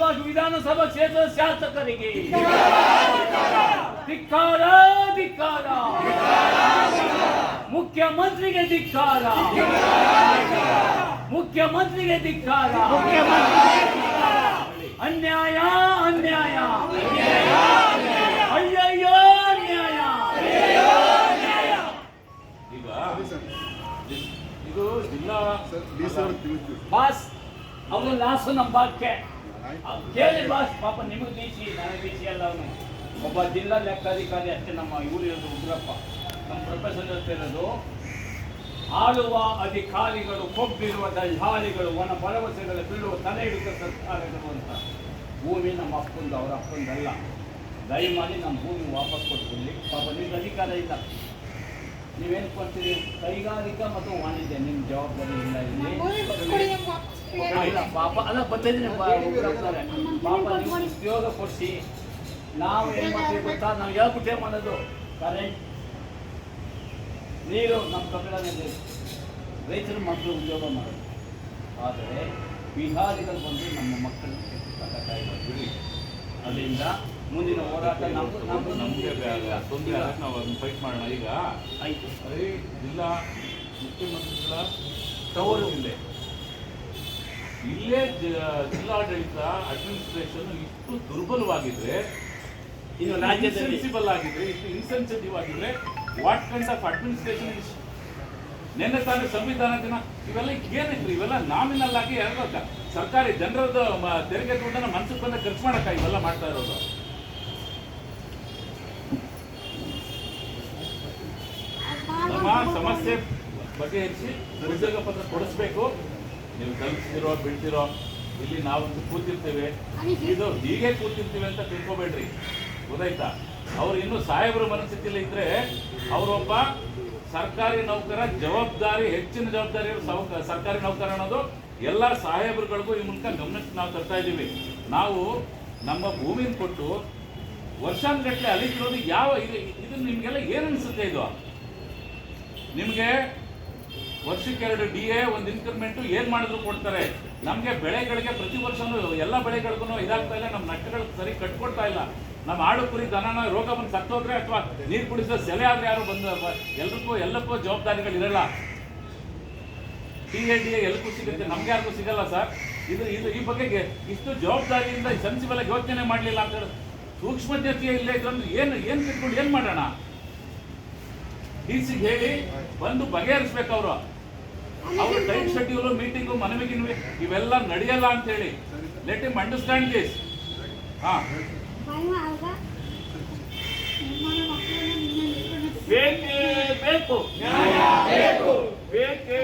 ಲೋಕಸಭಾ ವಿಧಾನಸಭಾ ಕ್ಷೇತ್ರದ ಶಾಸಕರಿಗೆ. ಧಿಕ್ಕಾರ ಧಿಕ್ಕಾರ. ಮುಖ್ಯಮಂತ್ರಿಗೆ ಧಿಕ್ಕಾರ. ಮುಖ್ಯಮಂತ್ರಿಗೆ ಧಿಕ್ಕಾರ. ಅನ್ಯಾಯ ಅನ್ಯಾಯ. ಅಯ್ಯಯ್ಯೋ ಅನ್ಯಾಯ. ಈಗ ಇದು ಜಿಲ್ಲಾ ಬಾಸ್ ಅವರ ಲಾಸು ನಮ್ಮ ಬಾಕ್ಕೆ ಕೇಳಿ ಬಾಸ್ ಪಾಪ ನಿಮಗೆ ಬೀಸಿ, ನನಗೆ ಬೀಸಿ ಅಲ್ಲ ಅವನು ಒಬ್ಬ ಜಿಲ್ಲಾ ಲೆಕ್ಕಾಧಿಕಾರಿ ಅಷ್ಟೇ ನಮ್ಮ ಇವರು ಇರೋದು ಉಗ್ರಪ್ಪ. ನಮ್ಮ ಪ್ರೊಫೆಸರ್ ಇರೋದು. ಆಳುವ ಅಧಿಕಾರಿಗಳು ಕೊಬ್ಬಿರುವ ದಲ್ಲಾಳಿಗಳು ವನ ಭರವಸೆಗಳ ಬೀಳುವ ತಲೆ ಹಿಡಿದ ಸರ್ಕಾರಗಳು ಅಂತ. ಭೂಮಿ ನಮ್ಮ ಅಪ್ಪಂದು, ಅವರ ಅಪ್ಪಂದಲ್ಲ. ದಯಮಾಡಿ ನಮ್ಮ ಭೂಮಿ ವಾಪಸ್ ಕೊಟ್ಬಿಡ್ಲಿ ಪಾಪ ನಿಮ್ಗೆ ಅಧಿಕಾರ ಇಲ್ಲ. ನೀವೇನು ಕೊಡ್ತೀರಿ ಕೈಗಾರಿಕಾ ಮತ್ತು ವಾಣಿಜ್ಯ ನಿಮ್ಮ ಜವಾಬ್ದಾರಿ ಇಲ್ಲ ಇಲ್ಲಿ. ಪಾಪ ಅಲ್ಲ ಬಂದಿದ್ದೀನಿ. ಪಾಪ ನೀವು ಉದ್ಯೋಗ ಕೊಡಿಸಿ. ನಾವು ಏನು ಮಾಡ್ತೀವಿ ಗೊತ್ತಾ? ನಾವು ಹೇಳ್ಬಿಟ್ಟೆ ಮಾಡೋದು? ಕರೆಂಟ್. ನೀರು ನಮ್ಮ ಕನ್ನಡದಲ್ಲಿ ರೈತರು ಮಕ್ಕಳು ಉದ್ಯೋಗ ಮಾಡೋದು. ಆದರೆ ಬಿಹಾರಿಗಳು ಬಂದು ನಮ್ಮ ಮಕ್ಕಳಿಗೆ ಬಿಡಿ. ಅಲ್ಲಿಂದ ಮುಂದಿನ ಹೋರಾಟ ನಮ್ದು ನಮಗೆ ತೊಂದರೆ ಆಗಕ್ಕೆ ನಾವು ಅದನ್ನು ಫೈಟ್ ಮಾಡೋಣ. ಈಗ ಆಯಿತು. ಅದೇ ಜಿಲ್ಲಾ ಮುಖ್ಯಮಂತ್ರಿಗಳ ತವರು ಇಲ್ಲೇ ಇಲ್ಲೇ ಜಿಲ್ಲಾಡಳಿತ ಅಡ್ಮಿನಿಸ್ಟ್ರೇಷನ್ ಇಷ್ಟು ದುರ್ಬಲವಾಗಿದ್ರೆ ಇನ್ನು ಸೆನ್ಸಿಬಲ್ ಆಗಿದ್ರೆ ಇಷ್ಟು ಇನ್ಸೆನ್ಸಿಟಿವ್ ಆಗಿದ್ರೆ what kind of administration is ನಿನ್ನೆ ತಾನೇ ಸಂವಿಧಾನ ದಿನ. ಇವೆಲ್ಲ ಏನಿದ್ರು ಇವೆಲ್ಲ ನಾಮಿನಲ್ ಆಗಿ ಹೇಳ್ಬೇಕ. ಸರ್ಕಾರಿ ಜನರದ್ದು ತೆರಿಗೆ ದುಡ್ಡನ್ನ ಮನ್ಸಿಗೆ ಬಂದ ಖರ್ಚು ಮಾಡಕ್ಕ ಇವೆಲ್ಲ ಮಾಡ್ತಾ ಇರೋದು. ನಮ್ಮ ಸಮಸ್ಯೆ ಬಗೆಹರಿಸಿ ಉದ್ಯೋಗ ಪತ್ರ ಕೊಡಿಸ್ಬೇಕು. ನೀವು ಕಲಿಸ್ತಿರೋ ಬಿಡ್ತಿರೋ, ಇಲ್ಲಿ ನಾವೊಂದು ಕೂತಿರ್ತೇವೆ. ಇದು ಹೀಗೆ ಕೂತಿರ್ತೀವಿ ಅಂತ ತಿಳ್ಕೊಬೇಡ್ರಿ. ಗೊತ್ತಾಯ್ತಾ? ಅವ್ರು ಇನ್ನು ಸಾಹೇಬರ ಮನಸ್ಥಿತಿಲಿ ಇದ್ರೆ ಅವರೊಬ್ಬ ಸರ್ಕಾರಿ ನೌಕರ ಜವಾಬ್ದಾರಿ, ಹೆಚ್ಚಿನ ಜವಾಬ್ದಾರಿ ಸರ್ಕಾರಿ ನೌಕರ ಅನ್ನೋದು ಎಲ್ಲ ಸಾಹೇಬರುಗಳಿಗೂ ಈ ಮೂಲಕ ಗಮನಕ್ಕೆ ನಾವು ತರ್ತಾ ಇದ್ದೀವಿ. ನಾವು ನಮ್ಮ ಭೂಮಿನ ಕೊಟ್ಟು ವರ್ಷಾನುಗಟ್ಟಲೆ ಅಲಿತಿರೋದು ಯಾವ ಇದು ಇದು ನಿಮಗೆಲ್ಲ ಏನು ಅನಿಸುತ್ತೆ ಇದು? ನಿಮಗೆ ವರ್ಷಕ್ಕೆ ಎರಡು ಡಿ ಎ ಒಂದು ಇನ್ಕ್ರಿಮೆಂಟು ಏನು ಮಾಡಿದ್ರು ಕೊಡ್ತಾರೆ? ನಮಗೆ ಬೆಳೆಗಳಿಗೆ ಪ್ರತಿ ವರ್ಷನೂ ಎಲ್ಲ ಬೆಳೆಗಳಿಗೂ ಇದಾಗ್ತಾ ಇಲ್ಲ ನಮ್ಮ ನಟ್ಟಗಳು ಸರಿ ಕಟ್ಕೊಡ್ತಾ ಇಲ್ಲ. ನಮ್ಮ ಆಡು ಕುರಿ ದನನ ರೋಗ ಬಂದು ಸತ್ತೋದ್ರೆ ಅಥವಾ ನೀರು ಕುಡಿಸೋ ಸೆಲೆ ಆದ್ರೆ ಯಾರು ಬಂದು ಎಲ್ರಿಗೂ, ಎಲ್ಲಕ್ಕೂ ಜವಾಬ್ದಾರಿಗಳಿರಲ್ಲ ಟಿ ಎ ಡಿ ಎ ಎಲ್ಲಕ್ಕೂ ಸಿಗುತ್ತೆ, ನಮ್ಗೆ ಯಾರಿಗೂ ಸಿಗಲ್ಲ ಸರ್. ಇದು ಇದು ಈ ಬಗೆಗೆ ಇಷ್ಟು ಜವಾಬ್ದಾರಿಯಿಂದ ಸೆನ್ಸಿಬಲ್ ಆಗಿ ಯೋಚನೆ ಮಾಡಲಿಲ್ಲ ಅಂತ ಹೇಳಿ ಸೂಕ್ಷ್ಮತೆ ಇಲ್ಲೇ ಇದ್ರಂದ್ರೆ ಏನು ಏನು ತಿಳ್ಕೊಂಡು ಏನು ಮಾಡೋಣ? ಡಿ ಸಿಗೆ ಹೇಳಿ ಬಂದು ಬಗೆಹರಿಸ್ಬೇಕು ಅವರು. ಅವ್ರ ಟೈಮ್ ಶೆಡ್ಯೂಲು ಮೀಟಿಂಗು ಮನವಿ ಗಿನವಿ ಇವೆಲ್ಲ ನಡೆಯಲ್ಲ ಅಂತ ಹೇಳಿ ಲೆಟ್ ಇಮ್ ಅಂಡರ್ಸ್ಟ್ಯಾಂಡ್ ದಿಸ್ ಹಾ ಬೇಕೇ ಬೇಕು. ಬೇಕೇ